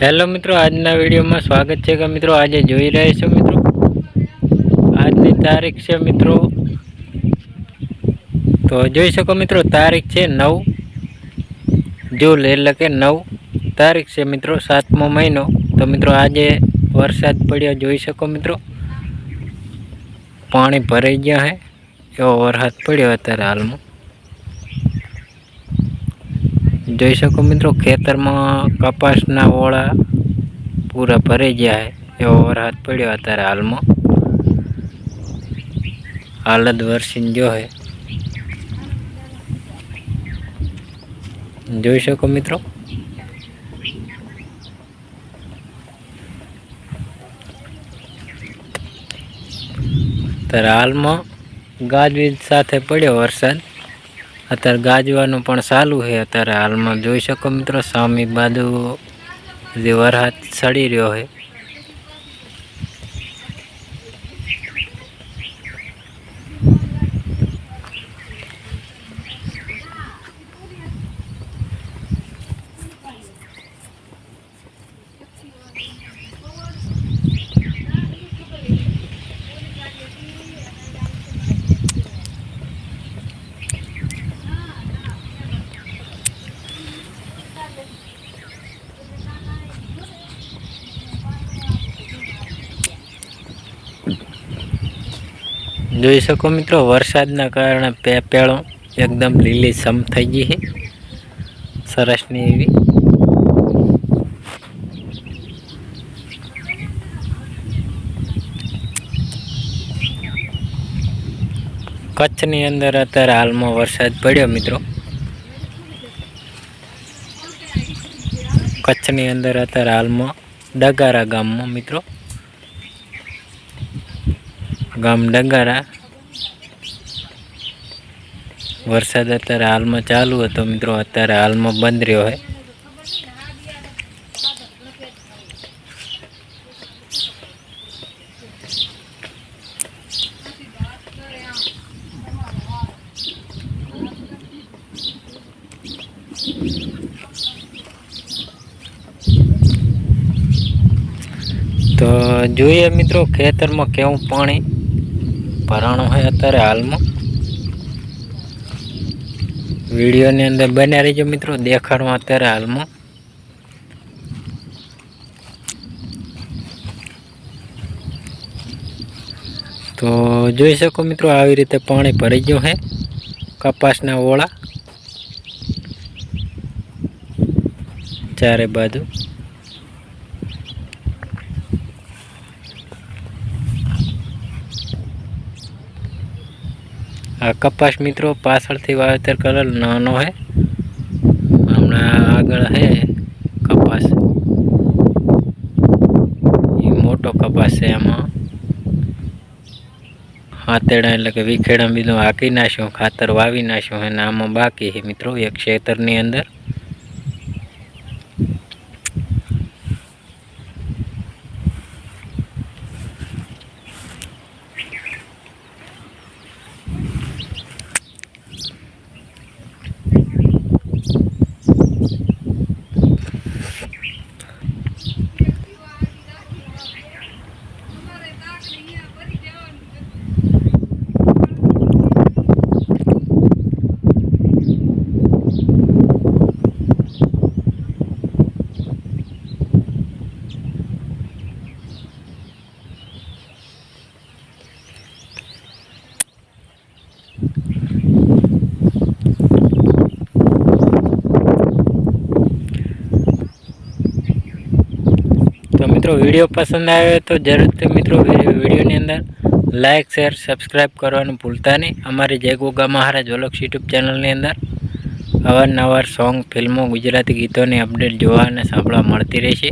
Hello મિત્રો, આજના વિડીયોમાં સ્વાગત છે કે મિત્રો આજે જોઈ રહ્યા છો મિત્રો? આજની તારીખ છે મિત્રો. તો જોઈ શકો મિત્રો, તારીખ છે નવ જૂન એટલે કે નવ તારીખ છે મિત્રો, સાતમો મહિનો. તો મિત્રો, આજે વરસાદ પડ્યો જોઈ શકો મિત્રો? પાણી ભરાઈ ગયા હે, એવો વરસાદ પડ્યો અત્યારે હાલમાં. જોઈ શકો મિત્રો, ખેતરમાં કપાસના ઓળા પૂરા ભરી ગયા એવો વરસાદ પડ્યો અત્યારે હાલમાં. હાલત વરસીને જો જોઈ શકો મિત્રો. અત્યારે હાલમાં ગાજવીજ સાથે પડ્યો વરસાદ. અત્યારે ગાજવાનું પણ ચાલુ છે. અત્યારે હાલમાં જોઈ શકો મિત્રો સામી બાજુ જે વરસાદ સડી રહ્યો છે. જોઈ શકો મિત્રો, વરસાદના કારણે પેપેળો એકદમ લીલી સમ થઈ ગઈ છે. સરસની એવી. કચ્છની અંદર અત્યારે હાલમાં વરસાદ પડ્યો મિત્રો. કચ્છની અંદર અત્યારે હાલમાં ડગારા ગામમાં મિત્રો. ગામ ડગારા. વરસાદ અત્યારે હાલમાં ચાલુ હતો મિત્રો અત્યારે હાલમાં બંધ રહ્યો હોય. તો જોઈએ મિત્રો ખેતરમાં કેવું પાણી. ભરાણું હોય અત્યારે હાલમાં. વિડીયોની અંદર બન્યા રહીજો મિત્રો, દેખાડવા અત્યારે હાલમાં. તો જોઈ શકો મિત્રો, આવી રીતે પાણી ભરી ગયું છે, કપાસના ઓળા. ચારે બાજુ. આ કપાસ મિત્રો પાછળથી વાવેતર કરેલ નાનો હે. હમણાં આગળ હે કપાસ. એ મોટો કપાસ છે એમાં હાથેડા એટલે કે વિખેડા બીજું હાંકી નાખ્યું, ખાતર વાવી નાખ્યું, અને આમાં બાકી છે મિત્રો એક ખેતરની અંદર. તો મિત્રો વીડિયો પસંદ આવ્યો તો જરૂરથી મિત્રો વિડીયોની અંદર લાઇક શેર સબસ્ક્રાઈબ કરવાનું ભૂલતા નહીં. અમારી જય ગોગા મહારાજ વલોક્સ યુટ્યુબ ચેનલની અંદર અવારનવાર સોંગ ફિલ્મો, ગુજરાતી ગીતોની અપડેટ જોવા અને સાંભળવા મળતી રહેશે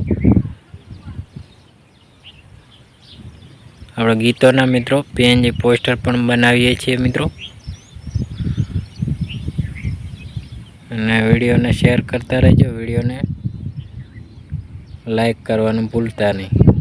આપણે ગીતોના મિત્રો પીએનજી પોસ્ટર પણ બનાવીએ છીએ મિત્રો. અને વિડીયોને શેર કરતા રહેજો, વિડીયોને લાઈક કરવાનું ભૂલતા નહીં.